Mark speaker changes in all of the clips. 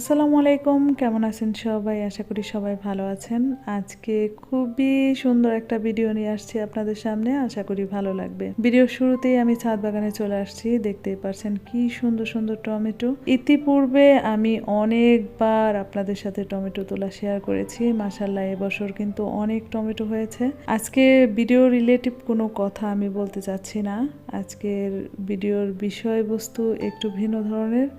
Speaker 1: আসসালামু আলাইকুম। কেমন আছেন সবাই? আশা করি সবাই ভালো আছেন। আজকে খুবই সুন্দর একটা ভিডিও নিয়ে আসছি আপনাদের সামনে। আশা করি ভালো লাগবে। ভিডিওর শুরুতেই আমি ছাদ বাগানে চলে আসছি। দেখতেই পারছেন কি সুন্দর সুন্দর টমেটো। ইতিপূর্বে আমি অনেকবার আপনাদের সাথে টমেটো তোলা শেয়ার করেছি। মাসাল্লাহ এবছর কিন্তু অনেক টমেটো হয়েছে। আজকে ভিডিও রিলেটিভ কোনো কথা আমি বলতে চাচ্ছি না। আজকের ভিডিওর বিষয়বস্তু একটু ভিন্ন ধরনের।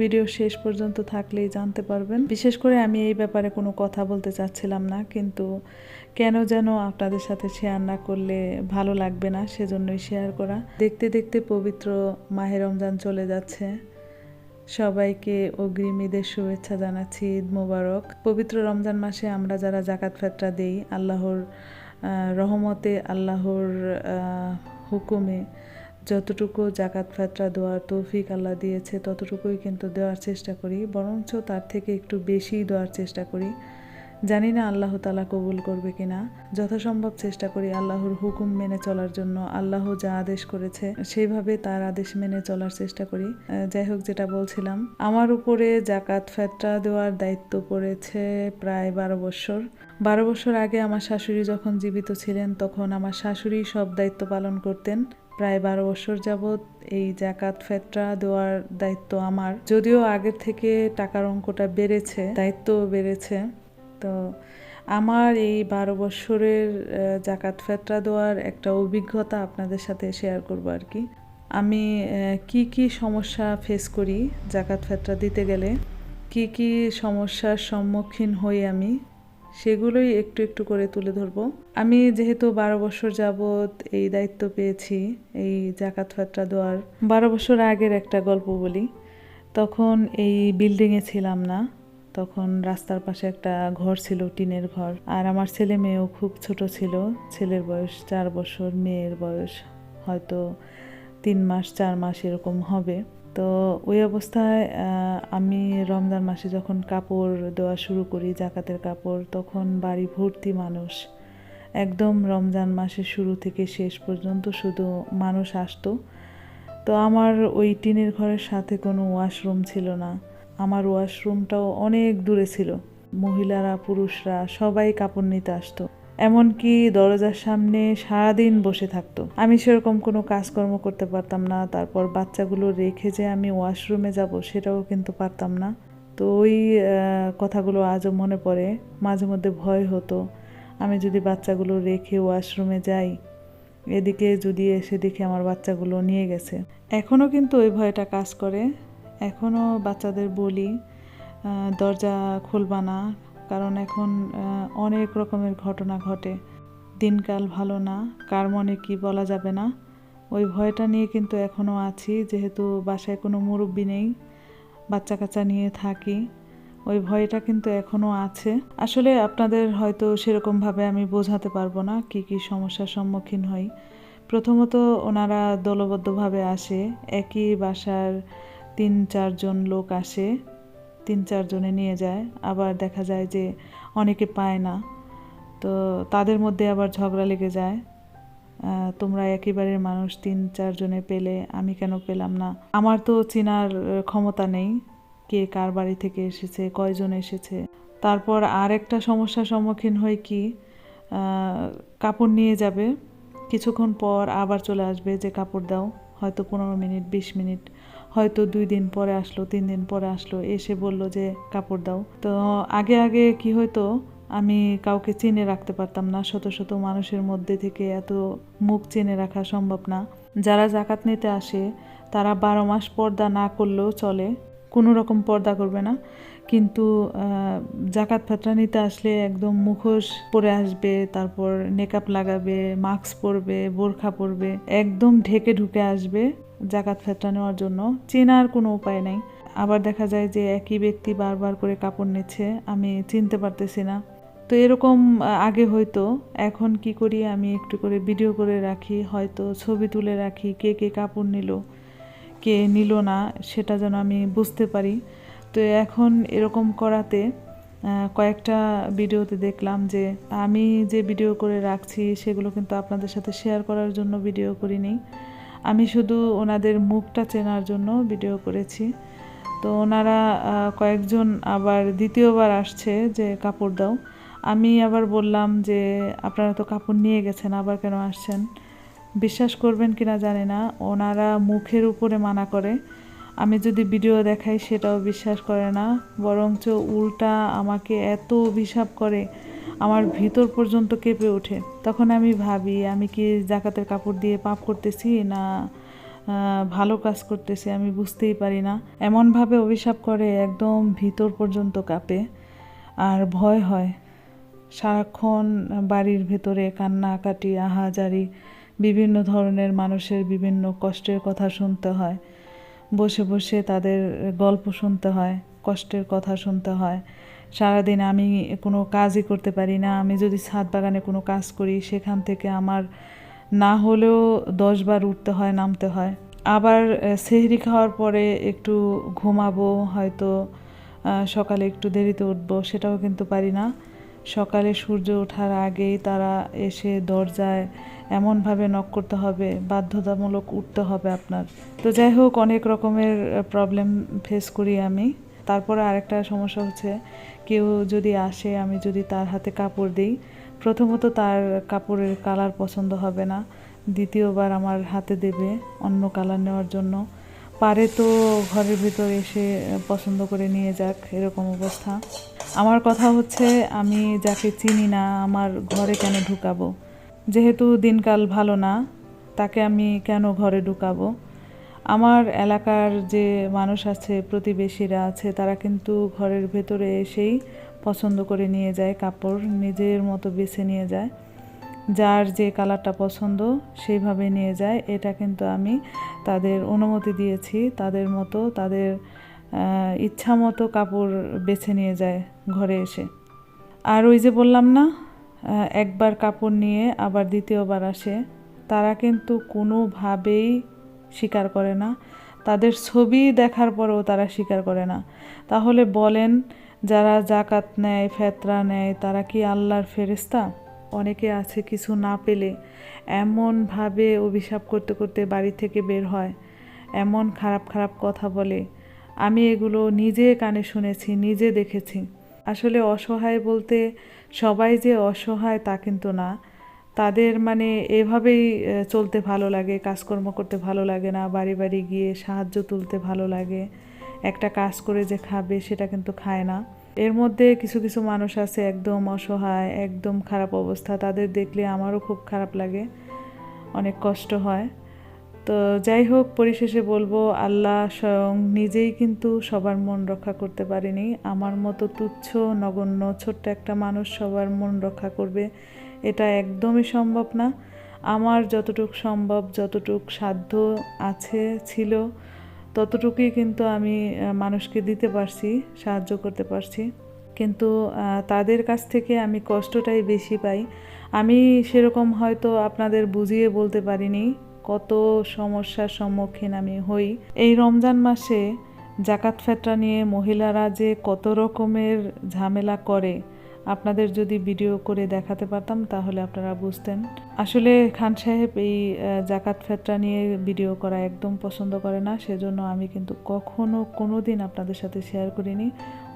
Speaker 1: ভিডিও শেষ পর্যন্ত থাকলেই জানতে পারবেন। বিশেষ করে আমি এই ব্যাপারে কোনো কথা বলতে চাচ্ছিলাম না, কিন্তু কেন যেন আপনাদের সাথে শেয়ার না করলে ভালো লাগবে না, সেজন্যই শেয়ার করা। দেখতে দেখতে পবিত্র মাহে রমজান চলে যাচ্ছে। সবাইকে অগ্রিম ঈদের শুভেচ্ছা জানাচ্ছি, ঈদ মোবারক। পবিত্র রমজান মাসে আমরা যারা জাকাত ফেতরা দেই, আল্লাহর রহমতে, আল্লাহর হুকুমে যতটুকু জাকাত ফাতরা দেওয়ার তৌফিক আল্লাহ দিয়েছে, ততটুকুই কিন্তু দেওয়ার চেষ্টা করি, বরঞ্চ তার থেকে একটু বেশি দেওয়ার চেষ্টা করি। জানি না আল্লাহ তালা কবুল করবে কিনা। যথাসম্ভব চেষ্টা করি আল্লাহর হুকুম মেনে চলার জন্য। আল্লাহ যা আদেশ করেছে, সেইভাবে তার আদেশ মেনে চলার চেষ্টা করি। যাই হোক, যেটা বলছিলাম, আমার উপরে জাকাত ফেতরা দেওয়ার দায়িত্ব পড়েছে প্রায় বারো বছর। বারো বছর আগে আমার শাশুড়ি যখন জীবিত ছিলেন, তখন আমার শাশুড়ি সব দায়িত্ব পালন করতেন। প্রায় বারো বছর যাবৎ এই জাকাত ফেতরা দেওয়ার দায়িত্ব আমার। যদিও আগের থেকে টাকার অঙ্কটা বেড়েছে দায়িত্ব বেড়েছে। তো আমার এই বারো বছরের জাকাত ফেতরা দেওয়ার একটা অভিজ্ঞতা আপনাদের সাথে শেয়ার করব আর কি। আমি কি কি সমস্যা ফেস করি জাকাত ফেতরা দিতে গেলে? কি কি সমস্যার সম্মুখীন হই আমি? সেগুলোই একটু একটু করে তুলে ধরবো। আমি যেহেতু বারো বছর যাবৎ এই দায়িত্ব পেয়েছি, এই জাকাত ফাতরা দেওয়ার, বারো বছর আগের একটা গল্প বলি। তখন এই বিল্ডিংয়ে ছিলাম না, তখন রাস্তার পাশে একটা ঘর ছিল, টিনের ঘর। আর আমার ছেলে মেয়েও খুব ছোট ছিল, ছেলের বয়স চার বছর, মেয়ের বয়স হয়তো তিন মাস, চার মাস এরকম হবে। তো ওই অবস্থায় আমি রমজান মাসে যখন কাপড় দেওয়া শুরু করি, জাকাতের কাপড়, তখন বাড়ি ভর্তি মানুষ। একদম রমজান মাসের শুরু থেকে শেষ পর্যন্ত শুধু মানুষ আসতো। তো আমার ওই টিনের ঘরের সাথে কোনো ওয়াশরুম ছিল না। আমার ওয়াশরুমটাও অনেক দূরে ছিল। মহিলারা, পুরুষরা সবাই কাপড় নিতে আসতো। এমনকি দরজার সামনে সারাদিন বসে থাকতো। আমি সেরকম কোনো কাজকর্ম করতে পারতাম না, তারপর বাচ্চাগুলো রেখে যে আমি ওয়াশরুমে যাব সেটাও কিন্তু পারতাম না। তো ওই কথাগুলো আজও মনে পড়ে। মাঝে মধ্যে ভয় হতো। আমি যদি বাচ্চাগুলো রেখে ওয়াশরুমে যাই, এদিকে যদি এসে দেখি আমার বাচ্চাগুলো নিয়ে গেছে। এখনও কিন্তু ওই ভয়টা কাজ করে। এখনও বাচ্চাদের বলি দরজা খুলবা না কারণ এখন অনেক রকমের ঘটনা ঘটে। দিনকাল ভালো না, কার মনে কি বলা যাবে না? ওই ভয়টা নিয়ে কিন্তু এখনও আছি, যেহেতু বাসায় কোনো মুরব্বি নেই বাচ্চা কাচ্চা নিয়ে থাকি। ওই ভয়টা কিন্তু এখনও আছে। আসলে আপনাদের হয়তো সেরকমভাবে আমি বোঝাতে পারব না কি কি সমস্যার সম্মুখীন হই। প্রথমত ওনারা দলবদ্ধভাবে আসে, একই বাসার তিন চারজন লোক আসে। তিন চারজনে নিয়ে যায়। আবার দেখা যায় যে অনেকে পায় না। তো তাদের মধ্যে আবার ঝগড়া লেগে যায়। তোমরা একেবারের মানুষ তিন চারজনে পেলে, আমি কেন পেলাম না? আমার তো চেনার ক্ষমতা নেই, কে কার বাড়ি থেকে এসেছে, কয়জন এসেছে। তারপর আর একটা সমস্যার সম্মুখীন হই কি? কাপড় নিয়ে যাবে। কিছুক্ষণ পর আবার চলে আসবে যে কাপড় দাও, হয়তো পনেরো মিনিট, বিশ মিনিট। হয়তো দুই দিন পরে আসলো, তিন দিন পরে আসলো, এসে বলল যে, কাপড় দাও। তো আগে আগে কি হয়তো আমি কাউকে চিনে রাখতে পারতাম না, শত শত মানুষের মধ্যে থেকে এত মুখ চিনে রাখা সম্ভব না। যারা জাকাত নিতে আসে, তারা বারো মাস পর্দা না করলেও চলে। কোনো রকম পর্দা করবে না। কিন্তু জাকাত ফাতরা নিতে আসলে একদম মুখোশ পরে আসবে, তারপর নেকাপ লাগাবে, মাস্ক পরবে, বোরখা পরবে, একদম ঢেকে ঢুকে আসবে জাকাত ফেতরা নেওয়ার জন্য। চেনার কোনো উপায় নেই। আবার দেখা যায় যে একই ব্যক্তি বারবার করে কাপড় নিচ্ছে, আমি চিনতে পারতেছি না। তো এরকম আগে হয়তো এখন কি করি? আমি একটু করে ভিডিও করে রাখি, হয়তো ছবি তুলে রাখি, কে কে কাপড় নিল। কে নিল না, সেটা যেন আমি বুঝতে পারি। তো এখন এরকম করাতে কয়েকটা ভিডিওতে দেখলাম যে, আমি যে ভিডিও করে রাখছি, সেগুলো কিন্তু আপনাদের সাথে শেয়ার করার জন্য ভিডিও করিনি। আমি শুধু ওনাদের মুখটা চেনার জন্য ভিডিও করেছি। তো ওনারা কয়েকজন আবার দ্বিতীয়বার আসছে যে, কাপড় দাও। আমি আবার বললাম যে, আপনারা তো কাপড় নিয়ে গেছেন, আবার কেন আসছেন? বিশ্বাস করবেন কিনা জানি না, ওনারা মুখের উপরে মানা করে। আমি যদি ভিডিও দেখাই সেটাও বিশ্বাস করে না, বরঞ্চ উল্টা আমাকে এত অভিশাপ করে, আমার ভিতর পর্যন্ত কেঁপে ওঠে। তখন আমি ভাবি, আমি কি জাকাতের কাপড় দিয়ে পাপ করতেছি না ভালো কাজ করতেছি, আমি বুঝতেই পারি না। এমনভাবে অভিশাপ করে, একদম ভিতর পর্যন্ত কাঁপে। আর ভয় হয়। সারাক্ষণ বাড়ির ভেতরে কান্নাকাটি, আহাজারি বিভিন্ন ধরনের মানুষের বিভিন্ন কষ্টের কথা শুনতে হয়। বসে বসে তাদের গল্প শুনতে হয়, কষ্টের কথা শুনতে হয়। সারাদিন আমি কোনো কাজই করতে পারি না। আমি যদি ছাদ বাগানে কোনো কাজ করি, সেখান থেকে আমার না হলেও দশবার উঠতে হয়, নামতে হয়। আবার সেহরি খাওয়ার পরে একটু ঘুমাবো, হয়তো সকালে একটু দেরিতে উঠবো, সেটাও কিন্তু পারি না। সকালে সূর্য ওঠার আগেই তারা এসে দরজায় এমনভাবে নক করতে হবে, বাধ্যতামূলক উঠতে হবে আপনার। তো যাই হোক, অনেক রকমের প্রবলেম ফেস করি আমি। তারপরে আরেকটা সমস্যা হচ্ছে, কেউ যদি আসে, আমি যদি তার হাতে কাপড় দিই, প্রথমত তার কাপড়ের কালার পছন্দ হবে না, দ্বিতীয়বার আমার হাতে দেবে অন্য কালার নেওয়ার জন্য। পারে তো ঘরের ভিতর এসে পছন্দ করে নিয়ে যাক, এরকম অবস্থা। আমার কথা হচ্ছে, আমি যাকে চিনি না, আমার ঘরে কেন ঢুকাবো? যেহেতু দিনকাল ভালো না, তাকে আমি কেন ঘরে ঢুকাবো? আমার এলাকার যে মানুষ আছে, প্রতিবেশীরা আছে, তারা কিন্তু ঘরের ভেতরে এসেই পছন্দ করে নিয়ে যায়, কাপড় নিজের মতো বেছে নিয়ে যায়। যার যে কালারটা পছন্দ সেইভাবে নিয়ে যায়। এটা কিন্তু আমি তাদের অনুমতি দিয়েছি। তাদের মতো তাদের ইচ্ছা মতো কাপড় বেছে নিয়ে যায় ঘরে এসে। আর ওই যে বললাম না একবার কাপড় নিয়ে আবার দ্বিতীয়বার আসে, তারা কিন্তু কোনোভাবেই স্বীকার করে না। তাদের ছবি দেখার পরেও তারা স্বীকার করে না। তাহলে বলেন, যারা জাকাত নেয়, ফেতরা নেয়, তারা কি আল্লাহর ফেরেস্তা অনেকে আছে কিছু না পেলে এমনভাবে অভিশাপ করতে করতে বাড়ি থেকে বের হয়, এমন খারাপ খারাপ কথা বলে। আমি এগুলো নিজে কানে শুনেছি, নিজে দেখেছি। আসলে অসহায় বলতে সবাই যে অসহায় তা কিন্তু না। তাদের মানে এভাবেই চলতে ভালো লাগে, কাজকর্ম করতে ভালো লাগে না, বাড়ি বাড়ি গিয়ে সাহায্য তুলতে ভালো লাগে। একটা কাজ করে যে খাবে সেটা কিন্তু খায় না। এর মধ্যে কিছু কিছু মানুষ আছে একদম অসহায়, একদম খারাপ অবস্থা। তাদের দেখলে আমারও খুব খারাপ লাগে, অনেক কষ্ট হয়। তো যাই হোক, পরিশেষে বলব, আল্লাহ স্বয়ং নিজেই কিন্তু সবার মন রক্ষা করতে পারেনি। আমার মতো তুচ্ছ, নগণ্য, ছোট্ট একটা মানুষ সবার মন রক্ষা করবে, এটা একদমই সম্ভব না। আমার যতটুক সম্ভব, যতটুক সাধ্য আছে, ছিল ততটুকুই কিন্তু আমি মানুষকে দিতে পারছি, সাহায্য করতে পারছি। কিন্তু তাদের কাছ থেকে আমি কষ্টটাই বেশি পাই। আমি সেরকম হয়তো আপনাদের বুঝিয়ে বলতে পারিনি কত সমস্যার সম্মুখীন আমি হই। এই রমজান মাসে জাকাত ফেতরা নিয়ে মহিলারা যে কত রকমের ঝামেলা করে আপনাদের যদি ভিডিও করে দেখাতে পারতাম, তাহলে আপনারা বুঝতেন। আসলে খান সাহেব এই জাকাত ফেতরা নিয়ে ভিডিও করা একদম পছন্দ করে না, সেজন্য আমি কিন্তু কখনো কোনো দিন আপনাদের সাথে শেয়ার করিনি।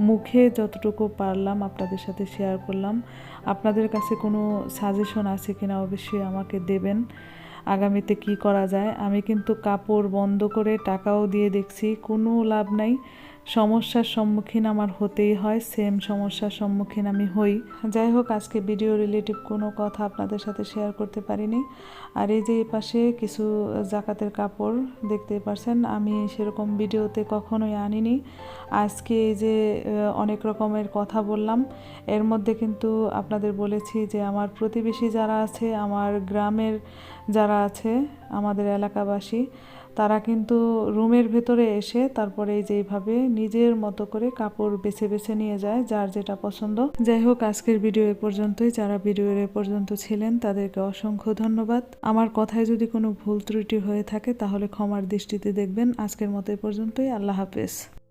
Speaker 1: মুখে যতটুকু পারলাম আপনাদের সাথে শেয়ার করলাম। আপনাদের কাছে কোনো সাজেশন আছে কিনা অবশ্যই আমাকে দেবেন। আগামীতে কি করা যায়? আমি কিন্তু কাপড় বন্ধ করে টাকাও দিয়ে দেখছি, কোনো লাভ নাই। সমস্যার সম্মুখীন আমার হতেই হয় সেম সমস্যার সম্মুখীন আমি হই। যাই হোক আজকে ভিডিও রিলেটিভ কোনো কথা আপনাদের সাথে শেয়ার করতে পারিনি। আর এই যে পাশে কিছু জাকাতের কাপড় দেখতে পারছেন, আমি সেরকম ভিডিওতে কখনোই আনিনি। আজকে এই যে অনেক রকমের কথা বললাম। এর মধ্যে কিন্তু আপনাদের বলেছি যে আমার প্রতিবেশী যারা আছে, আমার গ্রামের যারা আছে, আমাদের এলাকাবাসী তারা কিন্তু রুমের ভেতরে এসে তারপরে এই নিজের মতো করে কাপড় বেছে বেছে নিয়ে যায় যার যেটা পছন্দ। যাই হোক, আজকের ভিডিও এ পর্যন্তই। যারা ভিডিওর এ পর্যন্ত ছিলেন, তাদেরকে অসংখ্য ধন্যবাদ। আমার কথায় যদি কোনো ভুল ত্রুটি হয়ে থাকে, তাহলে ক্ষমার দৃষ্টিতে দেখবেন। আজকের মতো এ পর্যন্তই। আল্লাহ হাফেজ।